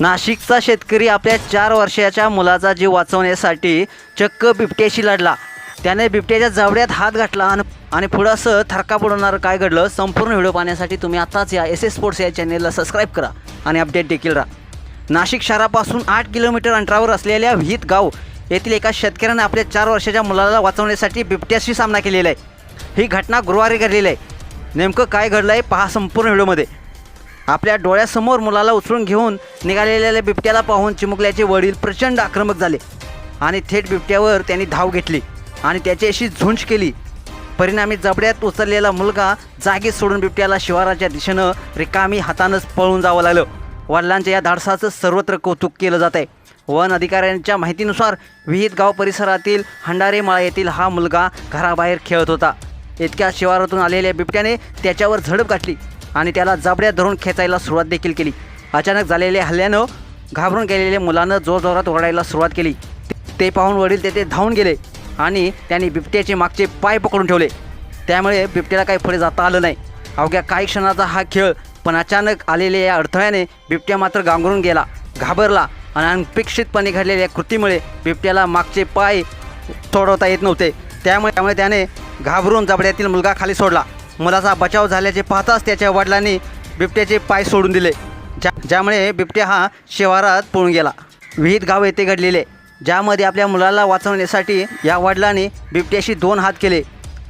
नाशिकचा शेतकरी आपल्या चार वर्षाच्या मुलाचा जीव वाचवण्यासाठी चक्क बिबट्याशी लढला. त्याने बिबट्याच्या जावड्यात हात घातला आणि आणि पुढं असं थरका पडवणारं काय घडलं संपूर्ण व्हिडिओ पाहण्यासाठी तुम्ही आताच या एस एस स्पोर्ट्स या चॅनेलला सबस्क्राईब करा आणि अपडेट देखील राहा. नाशिक शहरापासून आठ किलोमीटर अंतरावर असलेल्या विहित गाव येथील एका शेतकऱ्याने आपल्या चार वर्षाच्या मुलाला वाचवण्यासाठी बिबट्याशी सामना केलेला आहे. ही घटना गुरुवारी घडलेली आहे. नेमकं काय घडलं आहे पहा संपूर्ण व्हिडिओमध्ये. आपल्या डोळ्यासमोर मुलाला उचलून घेऊन निघालेल्या बिबट्याला पाहून चिमुकल्याचे वडील प्रचंड आक्रमक झाले. आणि थेट बिबट्यावर त्यांनी धाव घेतली आणि त्याच्याशी झुंज केली. परिणामी जबड्यात उचललेला मुलगा जागी सोडून बिबट्याला शिवाराच्या दिशेनं रिकामी हातानंच पळून जावं लागलं. वडिलांच्या या धाडसाचं सर्वत्र कौतुक केलं जात आहे. वन अधिकाऱ्यांच्या माहितीनुसार विहित गाव परिसरातील हंडारेमाळा येथील हा मुलगा घराबाहेर खेळत होता. इतक्या शिवारातून आलेल्या बिबट्याने त्याच्यावर झडप गाठली आणि त्याला जबड्या धरून खेचायला सुरुवात देखील केली. अचानक झालेल्या हल्ल्यानं घाबरून गेलेल्या मुलानं जोरजोरात ओरडायला सुरुवात केली. ते पाहून वडील तेथे धावून गेले आणि त्यांनी बिबट्याचे मागचे पाय पकडून ठेवले. त्यामुळे बिबट्याला काही पुढे जाता आलं नाही. अवघ्या काही क्षणाचा हा खेळ पण अचानक आलेल्या या अडथळ्याने बिबट्या मात्र गांगरून गेला घाबरला आणि अनपेक्षितपणे घडलेल्या कृतीमुळे बिबट्याला मागचे पाय तोडवता येत नव्हते. त्यामुळे त्यामुळे त्याने घाबरून जबड्यातील मुलगा खाली सोडला. मुलाचा बचाव झाल्याचे पाहताच त्याच्या वडिलांनी बिबट्याचे पाय सोडून दिले. ज्या ज्यामुळे बिबट्या हा शिवारात पळून गेला. विहित गाव येथे घडलेले. ज्यामध्ये आपल्या मुलाला वाचवण्यासाठी या वडिलांनी बिबट्याशी दोन हात केले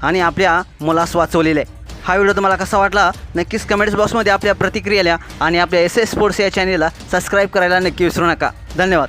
आणि आपल्या मुलास वाचवलेले. हा व्हिडिओ तुम्हाला कसा वाटला? नक्कीच कमेंट्स बॉक्समध्ये आपल्या प्रतिक्रिया लिहा आणि आपल्या एस एस स्पोर्ट्स या चॅनेलला सबस्क्राईब करायला नक्की विसरू नका. धन्यवाद.